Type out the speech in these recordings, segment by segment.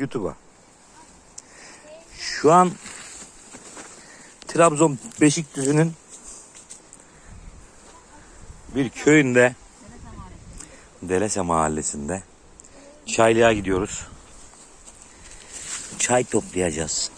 YouTube'a. Şu an Trabzon Beşikdüzü'nün bir köyünde Delese mahallesinde çaylığa gidiyoruz. Çay toplayacağız.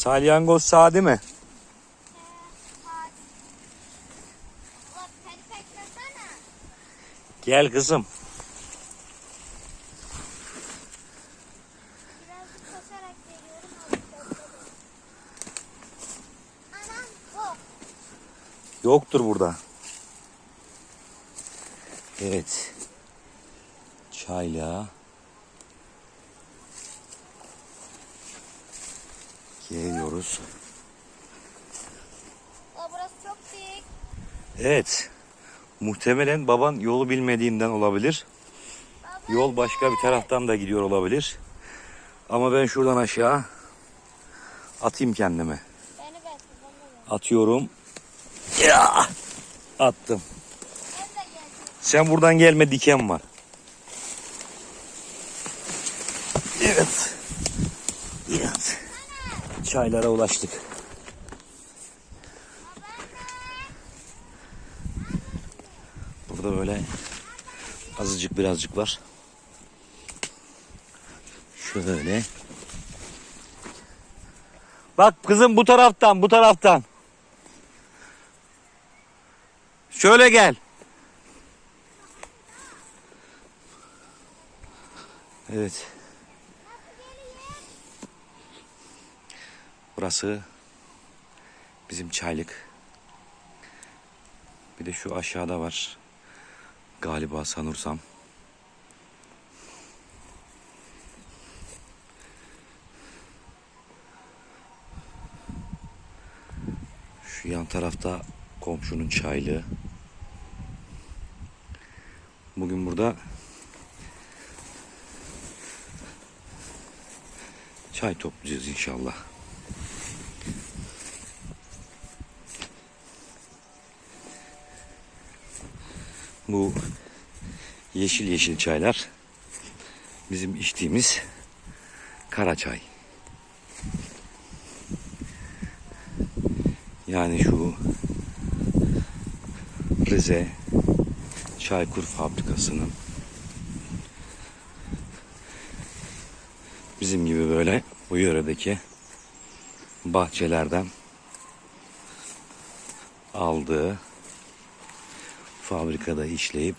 Salyangoz mi? Ulan peri beklesene. Gel kızım. Yoktur burada. Evet. Çayla. Geliyoruz. O burası çok büyük. Evet. Muhtemelen baban yolu bilmediğinden olabilir. Baba. Yol başka bir taraftan da gidiyor olabilir. Ama ben şuradan aşağı atayım kendimi. Atıyorum. Ya! Attım. Sen buradan gelme diken var. Evet. Çaylara ulaştık. Burada böyle azıcık birazcık var. Şöyle. Bak kızım bu taraftan bu taraftan. Şöyle gel. Evet. Burası bizim çaylık. Bir de şu aşağıda var. Galiba sanırsam. Şu yan tarafta komşunun çaylığı. Bugün burada çay toplayacağız inşallah. Bu yeşil yeşil çaylar bizim içtiğimiz kara çay. Yani şu Rize Çaykur Fabrikası'nın bizim gibi böyle bu yöredeki bahçelerden aldığı fabrikada işleyip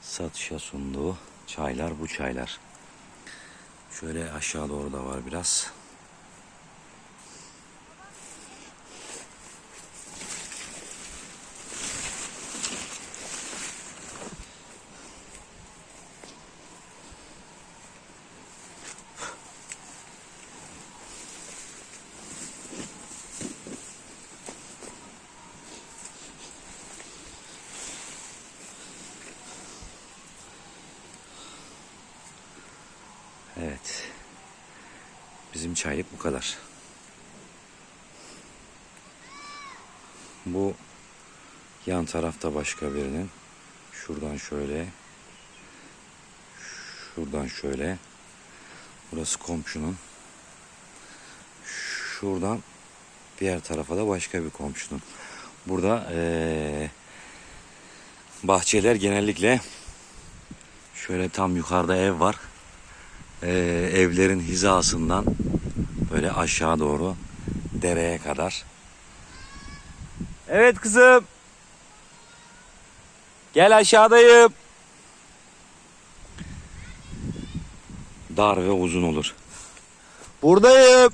satışa sunduğu çaylar bu çaylar. Şöyle aşağı doğru da var biraz. Evet. Bizim çaylık bu kadar. Bu yan tarafta başka birinin. Şuradan şöyle. Şuradan şöyle. Burası komşunun. Şuradan diğer tarafa da başka bir komşunun. Burada eee, bahçeler genellikle şöyle tam yukarıda ev var e, evlerin hizasından böyle aşağı doğru dereye kadar. Evet kızım. Gel aşağıdayım. Dar ve uzun olur. Buradayım.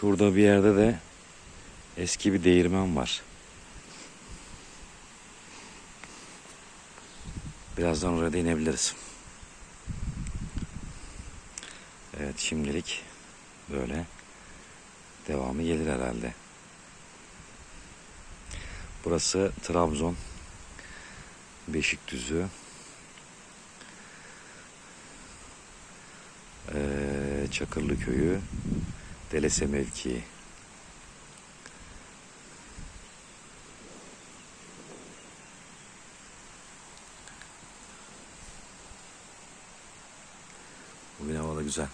Şurada bir yerde de eski bir değirmen var. Birazdan oraya da inebiliriz. Evet şimdilik böyle devamı gelir herhalde. Burası Trabzon Beşikdüzü. Ee, Çakırlı Köyü Delese mevkii. Bugün hava da güzel.